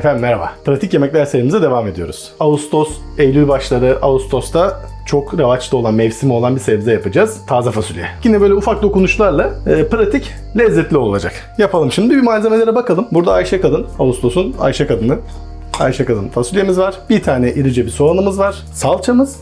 Efendim merhaba. Pratik yemekler serimize devam ediyoruz. Ağustos, Eylül başları Ağustos'ta çok revaçta olan, mevsimi olan bir sebze yapacağız. Taze fasulye. Yine böyle ufak dokunuşlarla e, pratik, lezzetli olacak. Yapalım şimdi bir malzemelere bakalım. Burada Ayşe Kadın, Ağustos'un Ayşe Kadını. Ayşe Kadın fasulyemiz var. Bir tane irice bir soğanımız var. Salçamız,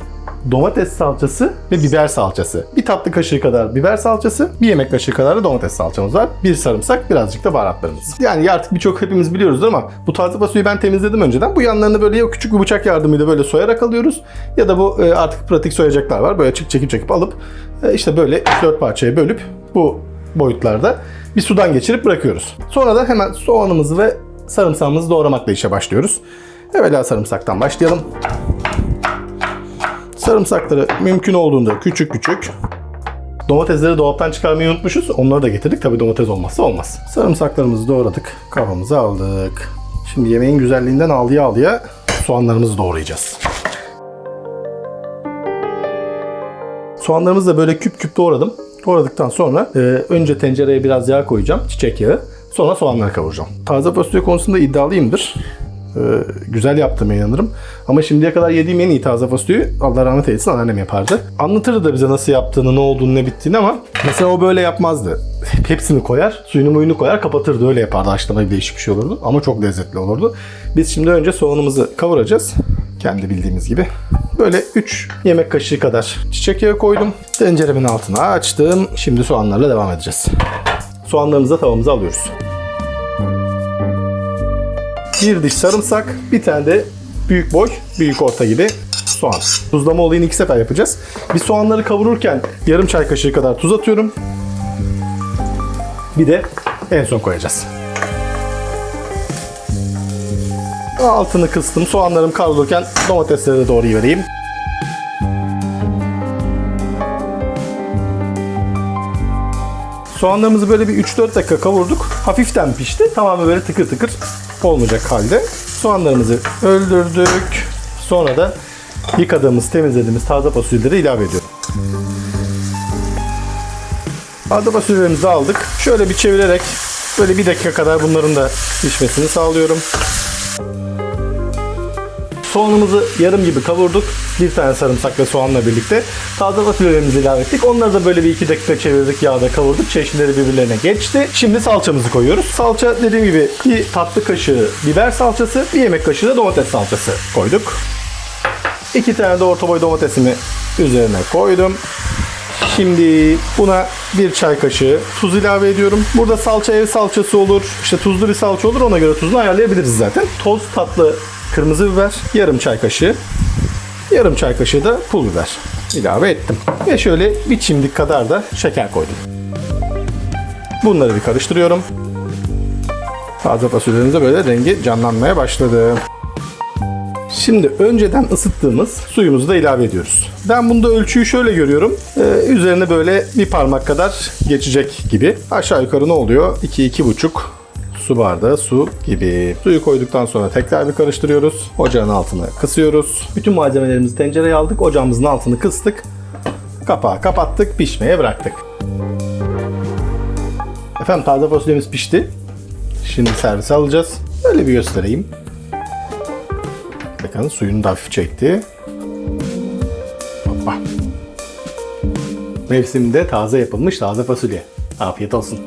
domates salçası ve biber salçası. Bir tatlı kaşığı kadar biber salçası, bir yemek kaşığı kadar da domates salçamız var. Bir sarımsak, birazcık da baharatlarımız. Yani artık birçok hepimiz biliyoruz ama bu taze fasulyeyi ben temizledim önceden. Bu yanlarını böyle ya küçük bir bıçak yardımıyla böyle soyarak alıyoruz ya da bu e, artık pratik soyacaklar var. Böyle çık çekip çekip alıp e, işte böyle 4 parçaya bölüp bu boyutlarda bir sudan geçirip bırakıyoruz. Sonra da hemen soğanımızı ve sarımsağımızı doğramakla işe başlıyoruz. Evvela sarımsaktan başlayalım. Sarımsakları mümkün olduğunda küçük küçük. Domatesleri dolaptan çıkarmayı unutmuşuz. Onları da getirdik. Tabii domates olmazsa olmaz. Sarımsaklarımızı doğradık. Kafamıza aldık. Şimdi yemeğin güzelliğinden aldıya aldıya soğanlarımızı doğrayacağız. Soğanlarımızı da böyle küp küp doğradım. Doğradıktan sonra e, önce tencereye biraz yağ koyacağım. Çiçek yağı. Sonra soğanları kavuracağım. Taze fasulye konusunda iddialıyımdır. Ee, güzel yaptığıma inanırım. Ama şimdiye kadar yediğim en iyi taze fasulyeyi Allah rahmet eylesin anneannem yapardı. Anlatırdı da bize nasıl yaptığını, ne olduğunu, ne bittiğini ama mesela o böyle yapmazdı. Hep- Hepsini koyar, suyunu muyunu koyar, kapatırdı. Öyle yapardı. Haşlama değişik bir şey olurdu. Ama çok lezzetli olurdu. Biz şimdi önce soğanımızı kavuracağız. Kendi bildiğimiz gibi. Böyle 3 yemek kaşığı kadar çiçek yağı koydum. Tenceremin altına açtım. Şimdi soğanlarla devam edeceğiz. Soğanlarımızı da tavamıza alıyoruz. Bir diş sarımsak, bir tane de büyük boy, büyük orta gibi soğan. Tuzlama olayını iki sefer yapacağız. Bir soğanları kavururken yarım çay kaşığı kadar tuz atıyorum. Bir de en son koyacağız. Altını kıstım. Soğanlarım kavrulurken domatesleri de doğru vereyim. Soğanlarımızı böyle bir 3-4 dakika kavurduk. Hafiften pişti. Tamamen böyle tıkır tıkır olmayacak halde. Soğanlarımızı öldürdük. Sonra da yıkadığımız, temizlediğimiz taze fasulyeleri ilave ediyorum. Taze fasulyelerimizi aldık. Şöyle bir çevirerek böyle bir dakika kadar bunların da pişmesini sağlıyorum. Soğanımızı yarım gibi kavurduk. Bir tane sarımsak ve soğanla birlikte. Taze fasulyelerimizi ilave ettik. Onları da böyle bir iki dakika çevirdik yağda kavurduk. Çeşitleri birbirlerine geçti. Şimdi salçamızı koyuyoruz. Salça dediğim gibi bir tatlı kaşığı biber salçası, bir yemek kaşığı da domates salçası koyduk. İki tane de orta boy domatesimi üzerine koydum. Şimdi buna bir çay kaşığı tuz ilave ediyorum. Burada salça ev salçası olur, işte tuzlu bir salça olur. Ona göre tuzunu ayarlayabiliriz zaten. Toz tatlı kırmızı biber, yarım çay kaşığı. Yarım çay kaşığı da pul biber ilave ettim. Ve şöyle bir çimdik kadar da şeker koydum. Bunları bir karıştırıyorum. Taze fasulyelerimize böyle rengi canlanmaya başladı. Şimdi önceden ısıttığımız suyumuzu da ilave ediyoruz. Ben bunda ölçüyü şöyle görüyorum. Ee, üzerine böyle bir parmak kadar geçecek gibi. Aşağı yukarı ne oluyor? 2-2,5 su bardağı su gibi. Suyu koyduktan sonra tekrar bir karıştırıyoruz. Ocağın altını kısıyoruz. Bütün malzemelerimizi tencereye aldık. Ocağımızın altını kıstık. Kapağı kapattık. Pişmeye bıraktık. Efendim taze fasulyemiz pişti. Şimdi servise alacağız. Böyle bir göstereyim. Bakın suyunu da hafif çekti. Hoppa. Mevsiminde taze yapılmış taze fasulye. Afiyet olsun.